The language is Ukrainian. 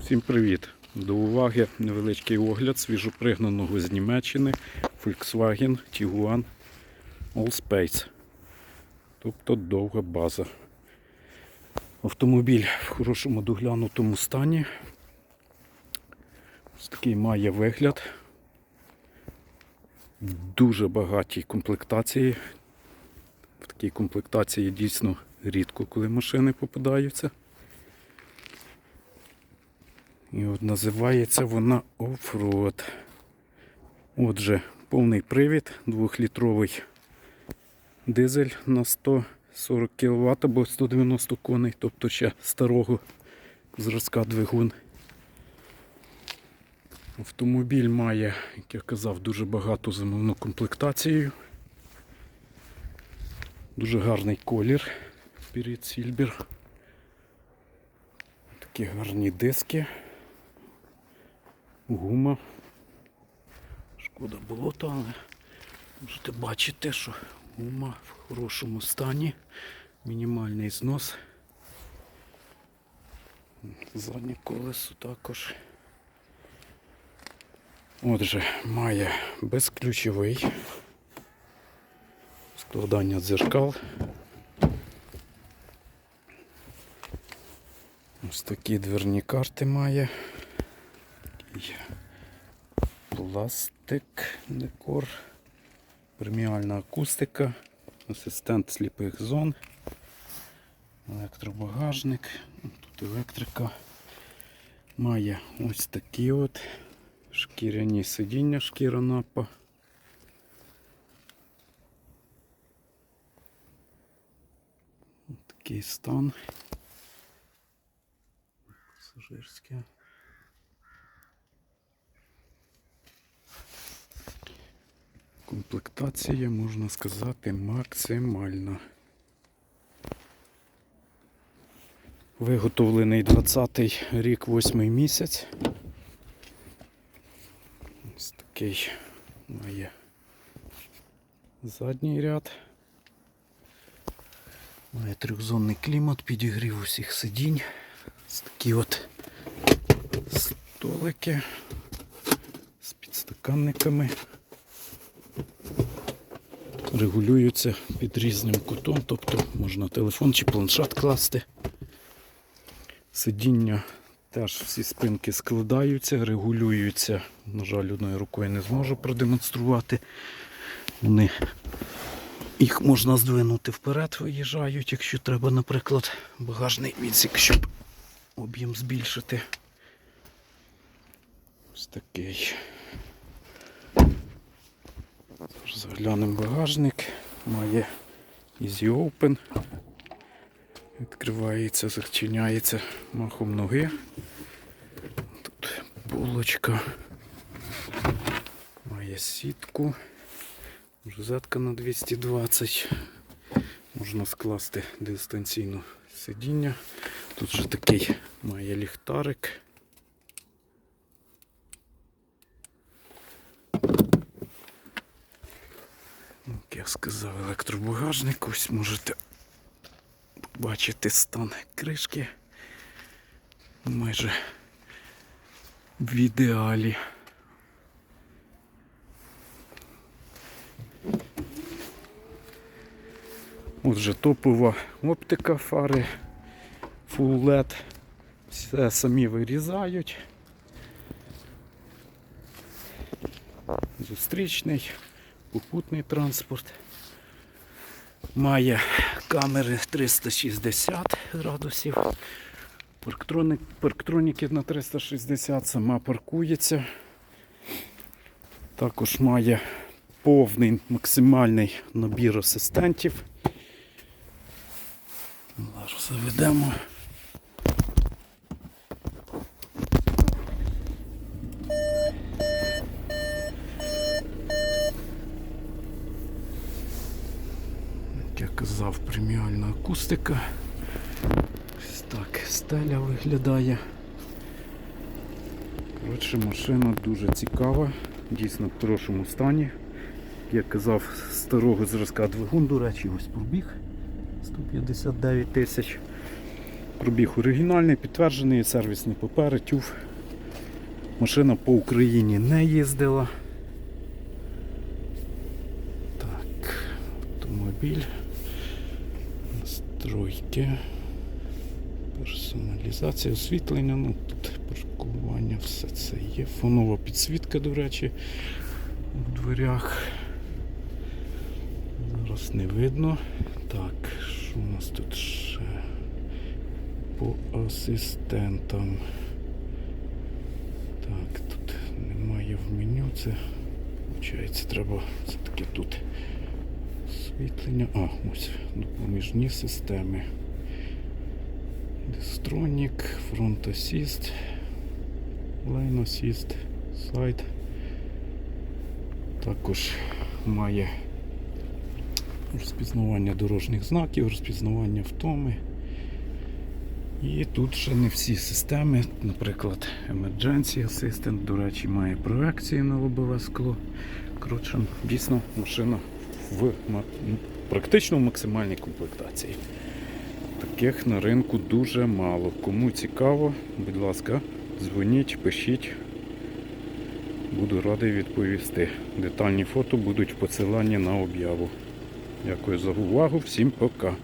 Всім привіт! До уваги невеличкий огляд свіжопригнаного з Німеччини Volkswagen Tiguan Allspace. Тобто довга база. Автомобіль в хорошому доглянутому стані. Ось такий має вигляд. Дуже багатій комплектації. В такій комплектації дійсно рідко, коли машини попадаються. І от називається вона Offroad. Отже, повний привід, 2-літровий дизель на 140 кВт або 190 коней, тобто ще старого зразка двигун. Автомобіль має, як я казав, дуже багату зимовну комплектацію. Дуже гарний колір. Spirit Silver. Такі гарні диски. Гума. Шкода болота, але можете бачити, що гума в хорошому стані. Мінімальний знос. Заднє колесо також. Отже, має безключовий складання дзеркал. Ось такі дверні карти має. Такий Пластик, декор, преміальна акустика, асистент сліпих зон, електробагажник, тут електрика. Має ось такі от шкіряні сидіння, шкіра напа. Такий стан. Пасажирське. Комплектація, можна сказати, максимальна. Виготовлений 20-й рік, 8 місяць. Ось такий має задній ряд. Має трьохзонний клімат, підігрів усіх сидінь. Ось такі от столики з підстаканниками регулюються під різним кутом, тобто можна телефон чи планшет класти. Сидіння теж всі спинки складаються, регулюються. На жаль, одною рукою не зможу продемонструвати. Вони їх можна здвинути вперед, виїжджають, якщо треба, наприклад, багажний відсік, щоб об'єм збільшити. Ось такий. Заглянемо багажник. Має Easy Open. Відкривається, зачиняється махом ноги. Тут полочка. Має сітку. Розетка на 220. Можна скласти дистанційно сидіння. Тут же такий має ліхтарик. Як я сказав, електробагажник. Ось можете побачити стан кришки. Майже в ідеалі. Отже, топова оптика фари, Full LED. Все самі вирізають. Зустрічний, попутний транспорт. Має камери 360 градусів. Парктроник, парктроніки на 360 сама паркується. Також має повний максимальний набір асистентів. Зараз заведемо. Як я казав, преміальна акустика. Ось так стеля виглядає. Коротше, машина дуже цікава, дійсно в хорошому стані. Як казав, старого зразка двигун, до речі, ось пробіг 159 тисяч. Пробіг оригінальний, підтверджений, сервісні папери, тюф. Машина по Україні не їздила. Так, автомобіль. Настройки. Персоналізація, освітлення, ну тут паркування, все це є. Фонова підсвітка, до речі, у дверях. Зараз не видно. Так, що у нас тут ще по асистентам? Так, тут немає в меню. Це, виходить, треба все-таки тут освітлення. А, ось допоміжні системи. Дестронік, фронт асіст, лайн асіст, сайт. Також має розпізнавання дорожніх знаків, розпізнавання втоми. І тут ще не всі системи, наприклад, Emergency Assistant, до речі, має проекцію на лобове скло. Коротше, дійсно машина в практично в максимальній комплектації. Таких на ринку дуже мало. Кому цікаво, будь ласка, дзвоніть, пишіть. Буду радий відповісти. Детальні фото будуть в посиланні на об'яву. Дякую за увагу, всім пока.